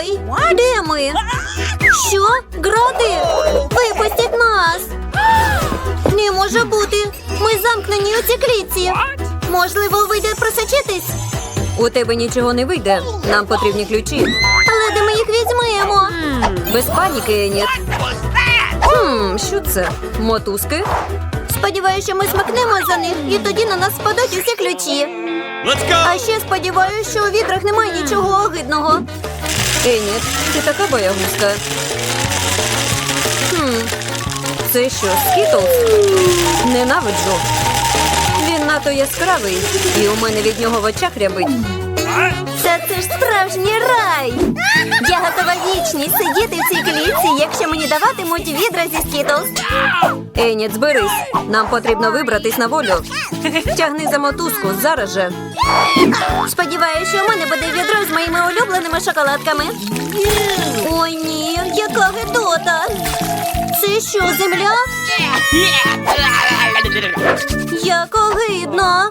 Ой, де ми? Що? Гради? Випустіть нас! Не може бути. Ми замкнені у цій клітці. Можливо, вийде просочитись? У тебе нічого не вийде. Нам потрібні ключі. Але де ми їх візьмемо? Без паніки, Еніт. Хм, що це? Мотузки? Сподіваюся, що ми смакнемо за них, і тоді на нас спадуть усі ключі. А ще сподіваюся, що у відрах немає нічого огидного. Еніт, ти така боягузка. Хм, це що, скітлс? Ненавиджу. Він надто яскравий, і у мене від нього в очах рябить. Та це ж справжній рай. Я готова вічність сидіти в цій клітці, якщо мені даватимуть відра зі скітлз. Еніт, зберись. Нам потрібно вибратись на волю. Тягни за мотузку зараз же. Сподіваюся, що у мене буде відро з моїми улюбленими шоколадками. Ой, ні, яка гидота. Це що, земля? Як огидно.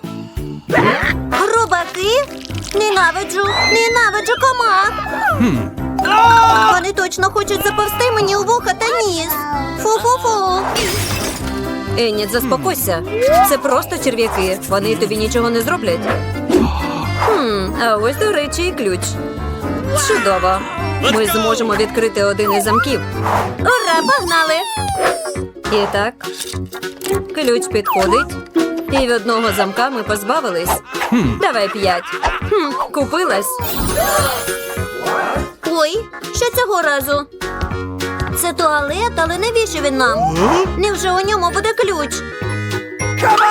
Грубаки? Ненавиджу, ненавиджу комах. Вони точно хочуть заповзти мені у вуха та ніс. Фу-фу-фу. Еніт, заспокойся. Це просто черв'яки. Вони тобі нічого не зроблять. Хм, а ось, до речі, і ключ. Чудово. Ми зможемо відкрити один із замків. Ура, погнали! І так, ключ підходить. І від одного замка ми позбавились. Давай п'ять. Хм, купилась. Ой, що цього разу? Це туалет, але навіщо він нам? Невже у ньому буде ключ?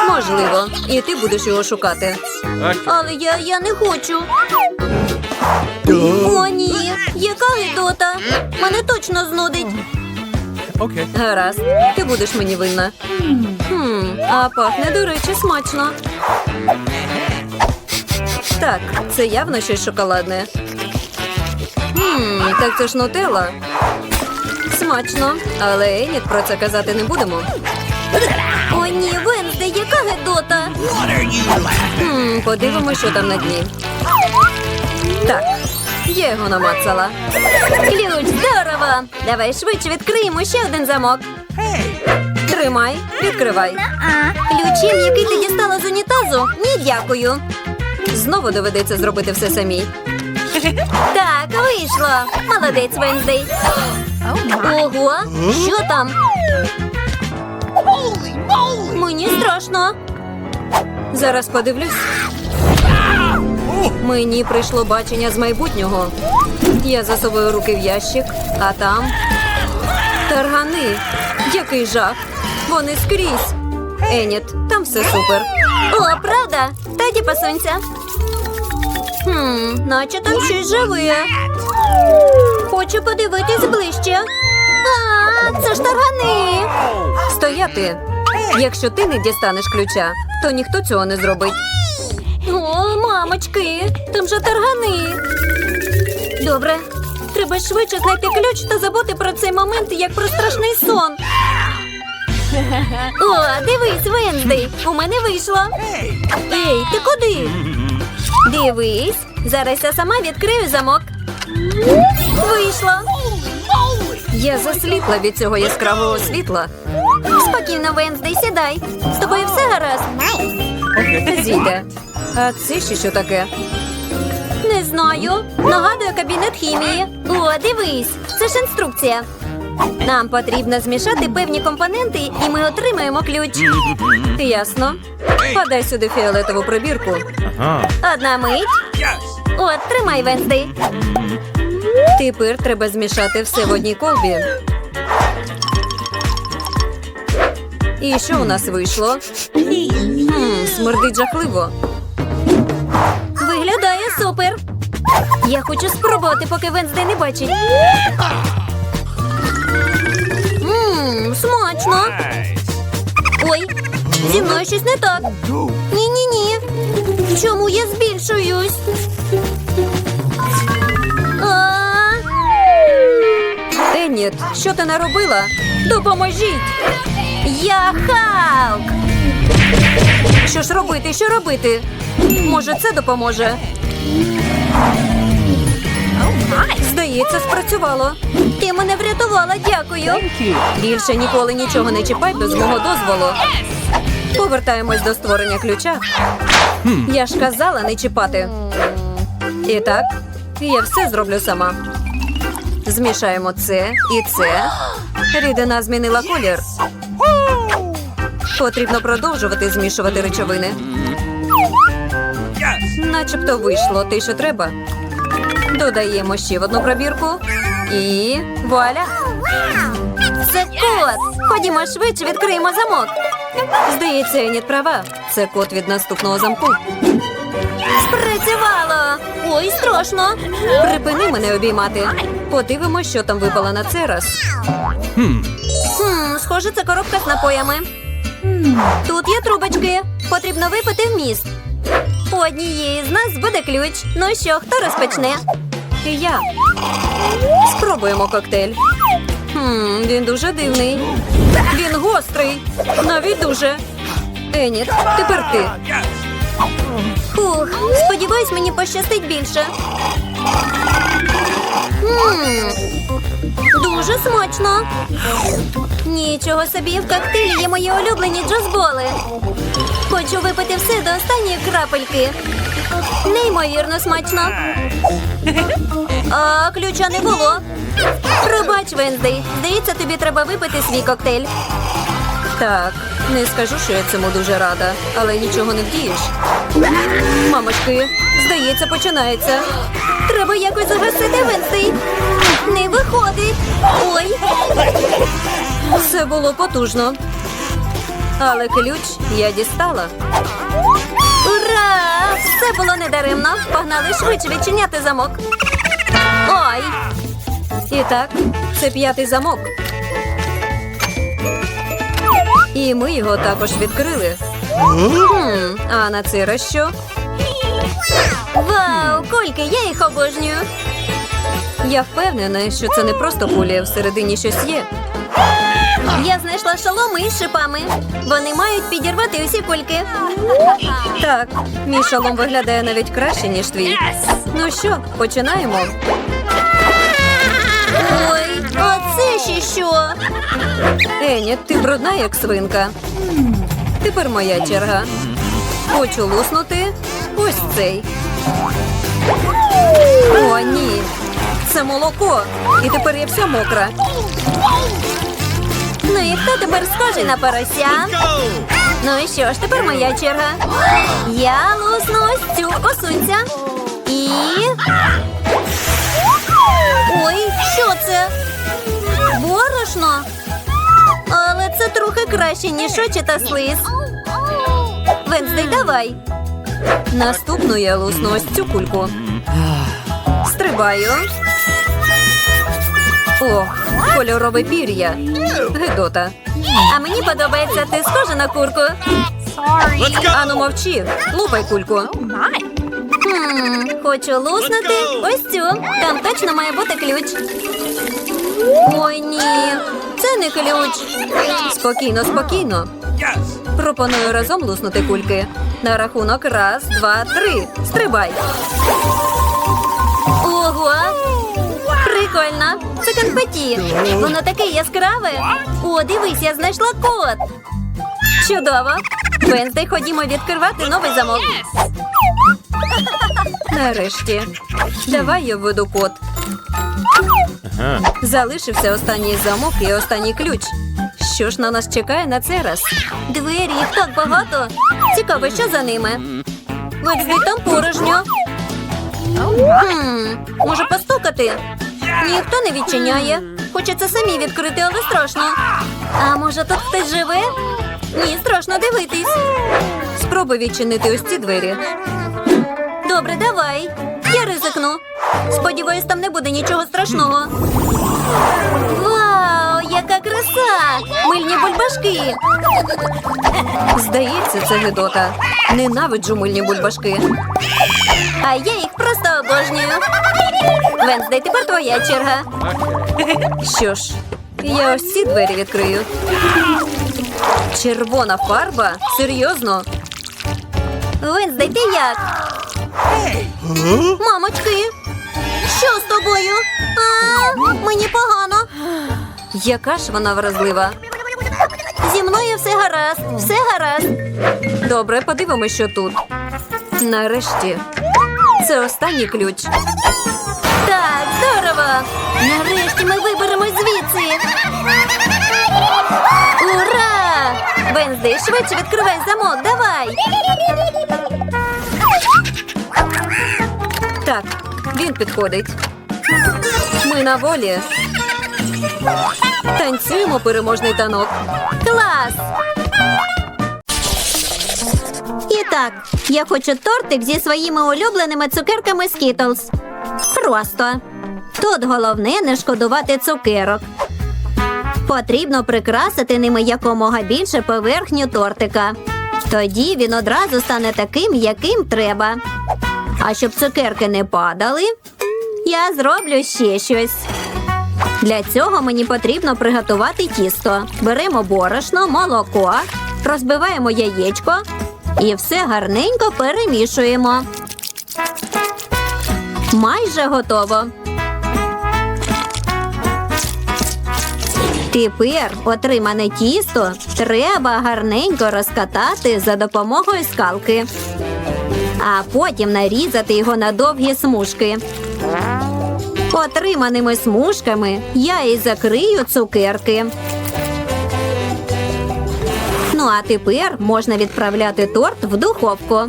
Можливо. І ти будеш його шукати. Але я, я не хочу. О, ні, яка гидота. Мене точно знудить. Okay. Гаразд, ти будеш мені винна. Хм, а пахне, до речі, смачно. Так, це явно щось шоколадне. Хм, так це ж нутелла. Смачно, але Еніт про це казати не будемо. О, ні, Венсде, яка гидота. Хм, подивимося, що там на дні. Так, я його намацала. Ключ, здорово. Давай швидше відкриємо ще один замок. Тримай, відкривай. Ключем, який ти дістала з унітазу? Ні, дякую. Знову доведеться зробити все самій. Так, вийшло. Молодець, Венздей. Ого, що там? Мені страшно. Зараз подивлюсь. Мені прийшло бачення з майбутнього. Я засовую руки в ящик, а там таргани. Який жах! Вони скрізь. Еніт, там все супер. О, правда? Тоді посунься. Хм, наче там щось живе. Хочу подивитись ближче. А, це ж таргани. Стояти. Якщо ти не дістанеш ключа, то ніхто цього не зробить. О, мамочки, там же таргани. Добре, треба швидше знайти ключ та забути про цей момент як про страшний сон. О, дивись, Венздей, у мене вийшло. Ей, ти куди? Дивись, зараз я сама відкрию замок. Вийшло. Я засліпла від цього яскравого світла. Спокійно, Венздей, сідай. З тобою все гаразд. Зійде. А це ще що таке? Не знаю. Нагадує кабінет хімії. О, дивись, це ж інструкція. Нам потрібно змішати певні компоненти, і ми отримаємо ключ. Ясно. Подай сюди фіолетову пробірку. Одна мить. От, тримай, Венздей. Тепер треба змішати все в одній колбі. І що у нас вийшло? Хм, смердить жахливо. Супер. Я хочу спробувати, поки Венздей не бачить. Ммм, смачно. Ой, зі мною щось не так. Ні-ні-ні. Чому я збільшуюсь? Еніт, що ти наробила? Допоможіть! Я Халк! Що ж робити? Що робити? Може, це допоможе? Здається, спрацювало. Ти мене врятувала, дякую. Більше ніколи нічого не чіпай без мого дозволу. Повертаємось до створення ключа. Я ж казала не чіпати. І так, я все зроблю сама. Змішаємо це і це. Рідина змінила колір. Потрібно продовжувати змішувати речовини. Начебто вийшло те, що треба. Додаємо ще в одну пробірку. І вуаля! Це кот. Ходімо швидше, відкриємо замок. Здається, Еніт права. Це код від наступного замку. Спрацювало. Ой, страшно. Припини мене обіймати. Подивимось, що там випало на цей раз. Хм, схоже, це коробка з напоями. Тут є трубочки. Потрібно випити вміст. У однієї з нас буде ключ. Ну що, хто розпочне? Я. Спробуємо коктейль. Хм, він дуже дивний. Він гострий. Навіть дуже. Еніт, тепер ти. Фух, сподіваюсь, мені пощастить більше. Мм, дуже смачно. Нічого собі, в коктейлі є мої улюблені джазболи. Хочу випити все до останньої крапельки. Неймовірно смачно. А ключа не було. Пробач, Венздей. Здається, тобі треба випити свій коктейль. Так, не скажу, що я цьому дуже рада, але нічого не вдієш. Мамочки, здається, починається. Треба якось загасити Венздей. Не виходить. Ой, Це було потужно. Але ключ я дістала. Ура! Все було недаремно. Погнали швидше відчиняти замок. Ой, І так, це п'ятий замок. І ми його також відкрили. А на цей раз що? вау, кульки, я їх обожнюю. Я впевнена, що це не просто кулі, всередині щось є. Я знайшла шоломи із шипами. Вони мають підірвати усі кульки. Так, мій шолом виглядає навіть краще, ніж твій. Ну що, починаємо. Ще що? Ти брудна, як свинка. Тепер моя черга. Хочу луснути ось цей. О, ні. Це молоко. І тепер я вся мокра. Ну і хто тепер схожий на порося? Ну і що ж, тепер моя черга. Я лусну ось цю посунься. І. Ой, що це? Борошно. Але це трохи краще, ніж очі та слиз. Венздей, давай. Наступну я лусну ось цю кульку. Стрибаю. Ох, кольорове пір'я. Гедота. А мені подобається, ти схожа на курку. Ану мовчи, лупай кульку. Хм, хочу луснути ось цю. Там точно має бути ключ. Ой, ні, це не ключ. Спокійно, спокійно. Пропоную разом луснути кульки. На рахунок раз, два, три. Стрибай. Ого! Прикольно! Це конфеті. Воно таке яскраве. О, дивись, я знайшла код. Чудово. Венздей, ходімо відкривати новий замок. Нарешті. Давай я введу код. Залишився останній замок і останній ключ. Що ж на нас чекає на цей раз? Двері, їх так багато. Цікаво, що за ними. Венздей, там порожньо. Хм, може постукати? Ніхто не відчиняє. Хочеться самі відкрити, але страшно. А може тут хтось живе? Ні, страшно дивитись. Спробуй відчинити ось ці двері. Добре, давай. Ризикну. Сподіваюсь, там не буде нічого страшного. Вау, яка краса! Мильні бульбашки. Здається, це Гедота. Ненавиджу мильні бульбашки. А я їх просто обожнюю. Венздей, тепер твоя черга. Що ж, я ось ці двері відкрию. Червона фарба? Серйозно? Венздей, ти як? Мамочки, що з тобою? А, мені погано. Яка ж вона вразлива. Зі мною все гаразд, все гаразд. Добре, подивимося, що тут. Нарешті. Це останній ключ. Так, здорово. Нарешті ми виберемось звідси. Ура! Венздей, швидше відкривай замок, давай. Так, він підходить. Ми на волі. Танцюємо переможний танок. Клас! І так, я хочу тортик зі своїми улюбленими цукерками Skittles. Просто. Тут головне не шкодувати цукерок. Потрібно прикрасити ними якомога більше поверхню тортика. Тоді він одразу стане таким, яким треба. А щоб цукерки не падали, я зроблю ще щось. Для цього мені потрібно приготувати тісто. Беремо борошно, молоко, розбиваємо яєчко і все гарненько перемішуємо. Майже готово. Тепер отримане тісто треба гарненько розкатати за допомогою скалки, а потім нарізати його на довгі смужки. Отриманими смужками я і закрию цукерки. Ну а тепер можна відправляти торт в духовку.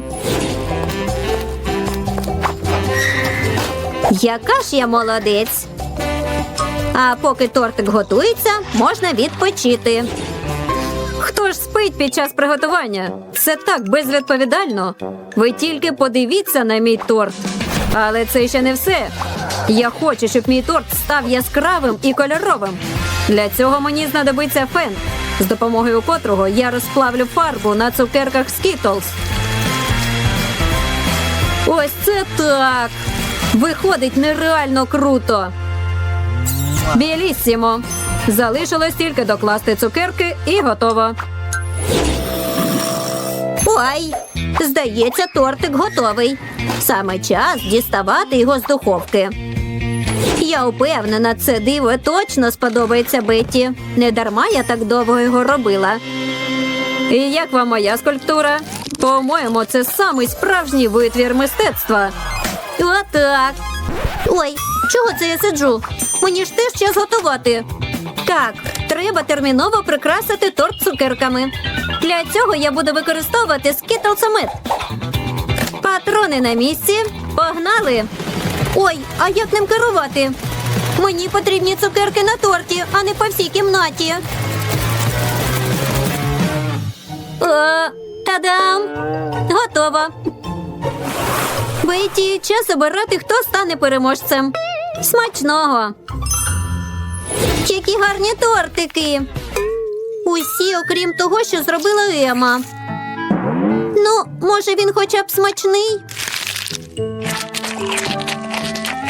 Яка ж я молодець. А поки тортик готується, можна відпочити. Хто ж спить під час приготування? Це так безвідповідально. Ви тільки подивіться на мій торт. Але це ще не все. Я хочу, щоб мій торт став яскравим і кольоровим. Для цього мені знадобиться фен, з допомогою котрого я розплавлю фарбу на цукерках Skittles. Ось це так. Виходить нереально круто. Білісімо. Залишилось тільки докласти цукерки і готово. Ой, здається, тортик готовий. Саме час діставати його з духовки. Я впевнена, це диво точно сподобається Бетті. Не дарма я так довго його робила. І як вам моя скульптура? По-моєму, це самий справжній витвір мистецтва. Отак. Ой, чого це я сиджу? Мені ж теж час готувати. Так, треба терміново прикрасити торт цукерками. Для цього я буду використовувати скітлсомет. Патрони на місці. Погнали. Ой, а як ним керувати? Мені потрібні цукерки на торті, а не по всій кімнаті. О, та-дам! Готово. Бейті, час обирати, хто стане переможцем. Смачного. Які гарні тортики. Усі, окрім того, що зробила Ема. Ну, може, він хоча б смачний?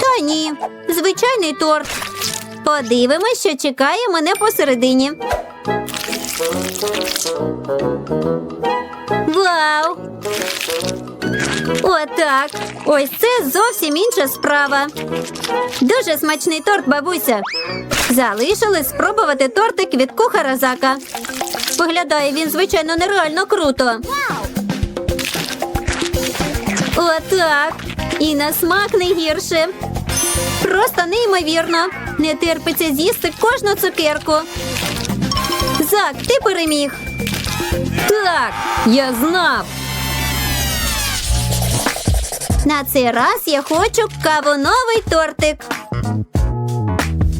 Та ні, звичайний торт. Подивимось, що чекає мене посередині. Вау! Отак. Ось це зовсім інша справа. Дуже смачний торт, бабуся. Залишилось спробувати тортик від кухара Зака. Виглядає він, звичайно, нереально круто. Отак. І на смак не гірше. Просто неймовірно. Не терпиться з'їсти кожну цукерку. Зак, ти переміг. Так, я знав. На цей раз я хочу кавуновий тортик.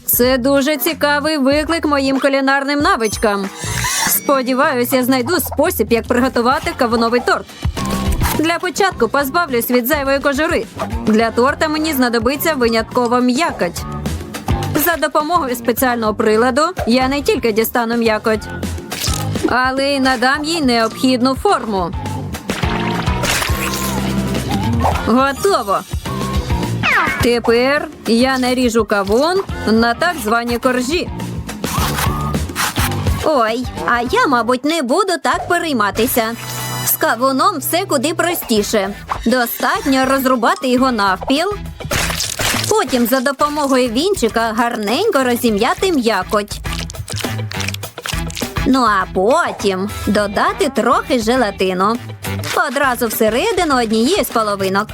Це дуже цікавий виклик моїм кулінарним навичкам. Сподіваюся, я знайду спосіб, як приготувати кавуновий торт. Для початку позбавлюсь від зайвої кожури. Для торта мені знадобиться виняткова м'якоть. За допомогою спеціального приладу я не тільки дістану м'якоть, але й надам їй необхідну форму. Готово. Тепер я наріжу кавун на так звані коржі. Ой, а я, мабуть, не буду так перейматися. З кавуном все куди простіше. Достатньо розрубати його навпіл, Потім за допомогою вінчика гарненько розім'яти м'якоть. Ну а потім додати трохи желатину. Одразу всередину однієї з половинок.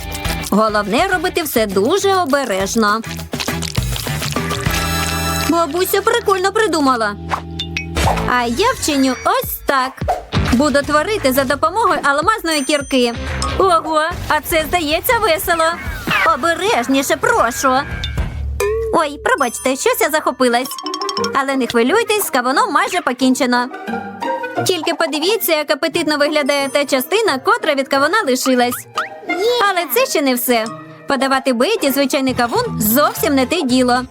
Головне робити все дуже обережно. Бабуся прикольно придумала. А я вчиню ось так. Буду творити за допомогою алмазної кірки. Ого, а це здається весело. Обережніше, прошу. Ой, пробачте, щось я захопилась. Але не хвилюйтесь, з кавуном майже покінчено. Тільки подивіться, як апетитно виглядає та частина, котра від кавуна лишилась. Але це ще не все. Подавати биті звичайний кавун зовсім не те діло.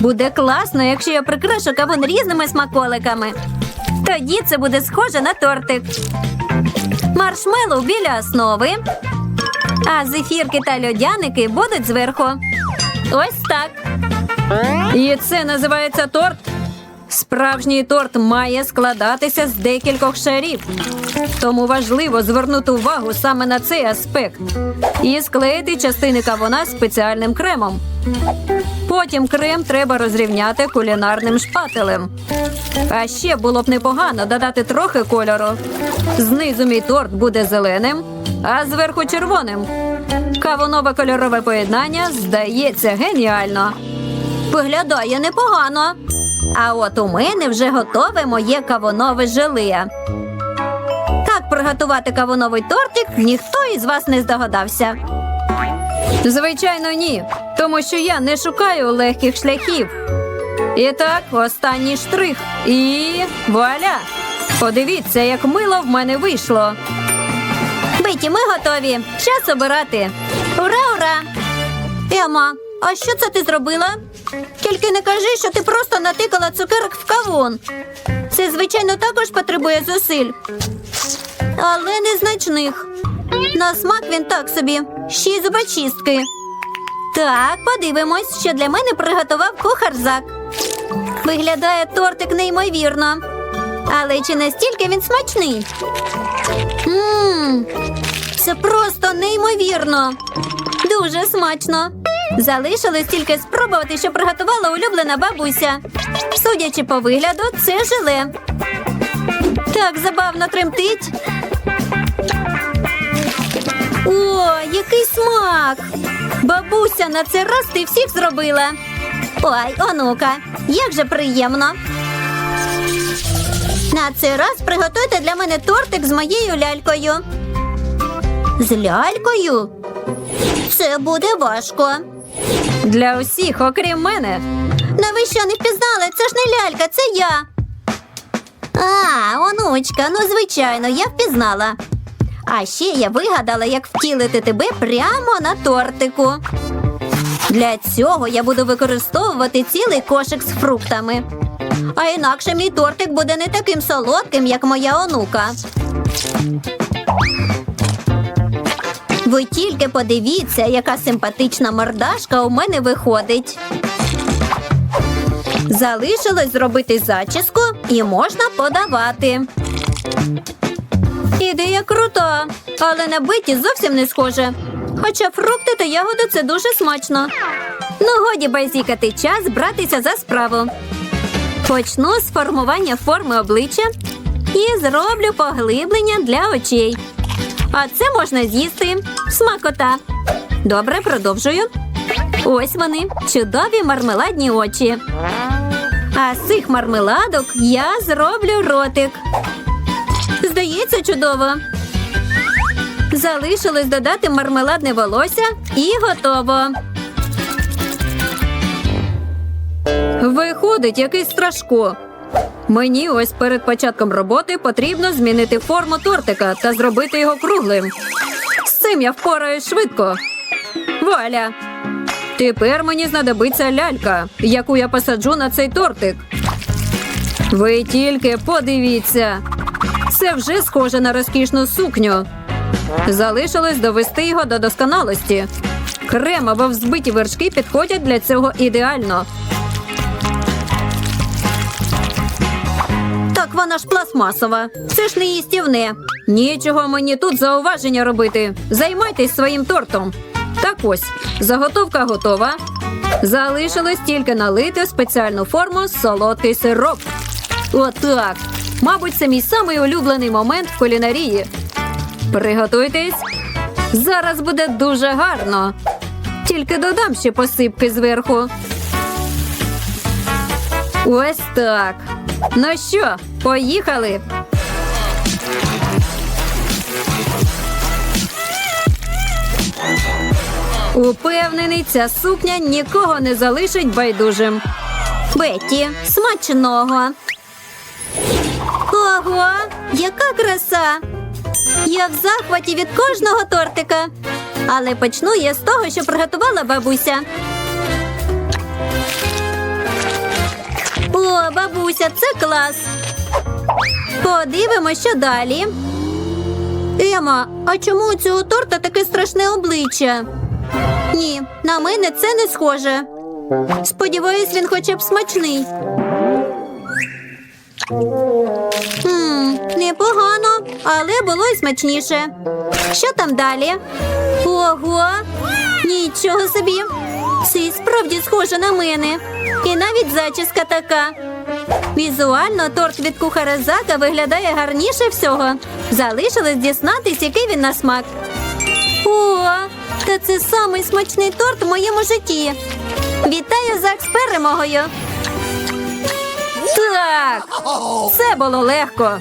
Буде класно, якщо я прикрашу кавун різними смаколиками. Тоді це буде схоже на тортик. Маршмеллоу біля основи. А зефірки та льодяники будуть зверху. Ось так. І це називається торт. Справжній торт має складатися з декількох шарів. Тому важливо звернути увагу саме на цей аспект і склеїти частини кавуна спеціальним кремом. Потім крем треба розрівняти кулінарним шпателем. А ще було б непогано додати трохи кольору. Знизу мій торт буде зеленим, а зверху червоним. Кавунове кольорове поєднання здається геніально. Виглядає непогано. А от у мене вже готове моє кавунове желе. Як приготувати кавуновий тортик, ніхто із вас не здогадався. Звичайно, ні, тому що я не шукаю легких шляхів. І так, останній штрих. І вуаля! Подивіться, як мило в мене вийшло. Биті, ми готові. Час обирати. Ура, ура! Ема, а що це ти зробила? Тільки не кажи, що ти просто натикала цукерок в кавун. Це, звичайно, також потребує зусиль. Але незначних. На смак він так собі. Ще й зубочистки. Так, подивимось, що для мене приготував кухар Зак. Виглядає тортик неймовірно. Але чи настільки він смачний? Мм, це просто неймовірно. Дуже смачно. Залишилось тільки спробувати, що приготувала улюблена бабуся. Судячи по вигляду, це желе. Так забавно тремтить. О, який смак! Бабуся на це раз ти всіх зробила. Ой, онука, як же приємно. На цей раз приготуйте для мене тортик з моєю лялькою. З лялькою? Це буде важко. Для усіх, окрім мене. На ви що не впізнали? Це ж не лялька, це я. А, онучка, ну звичайно, я впізнала. А ще я вигадала, як втілити тебе прямо на тортику. Для цього я буду використовувати цілий кошик з фруктами. А інакше мій тортик буде не таким солодким, як моя онука. Ви тільки подивіться, яка симпатична мордашка у мене виходить. Залишилось зробити зачіску і можна подавати. Ідея крута, але на биті зовсім не схоже. Хоча фрукти та ягоди це дуже смачно. Ну, годі базікати час братися за справу. Почну з формування форми обличчя і зроблю поглиблення для очей. А це можна з'їсти. Смакота. Добре, продовжую. Ось вони, чудові мармеладні очі. А з цих мармеладок я зроблю ротик. Здається, чудово. Залишилось додати мармеладне волосся і готово. Виходить якийсь страшко. Мені ось перед початком роботи потрібно змінити форму тортика та зробити його круглим. З цим я впораюсь швидко. Вуаля! Тепер мені знадобиться лялька, яку я посаджу на цей тортик. Ви тільки подивіться. Це вже схоже на розкішну сукню. Залишилось довести його до досконалості. Крем або взбиті вершки підходять для цього ідеально. Так вона ж пластмасова. Це ж не їстівне. Нічого мені тут зауваження робити. Займайтесь своїм тортом. Так ось, заготовка готова. Залишилось тільки налити в спеціальну форму солодкий сироп. Отак. Мабуть, це мій самий улюблений момент в кулінарії. Приготуйтесь. Зараз буде дуже гарно. Тільки додам ще посипки зверху. Ось так. Ну що, поїхали. Упевнений, ця сукня нікого не залишить байдужим. Бетті, смачного. Ого, яка краса! Я в захваті від кожного тортика. Але почну я з того, що приготувала бабуся. О, бабуся, це клас. Подивимося, що далі. Ема, а чому у цього торта таке страшне обличчя? Ні, на мене це не схоже. Сподіваюсь, він хоча б смачний. Хм, непогано, але було й смачніше. Що там далі? Ого! Нічого собі! Це і справді схоже на мене. І навіть зачіска така. Візуально торт від кухаря Зака виглядає гарніше всього. Залишилось дізнатись, який він на смак. О, та це самий смачний торт в моєму житті. Вітаю Зак з перемогою. Так, це було легко.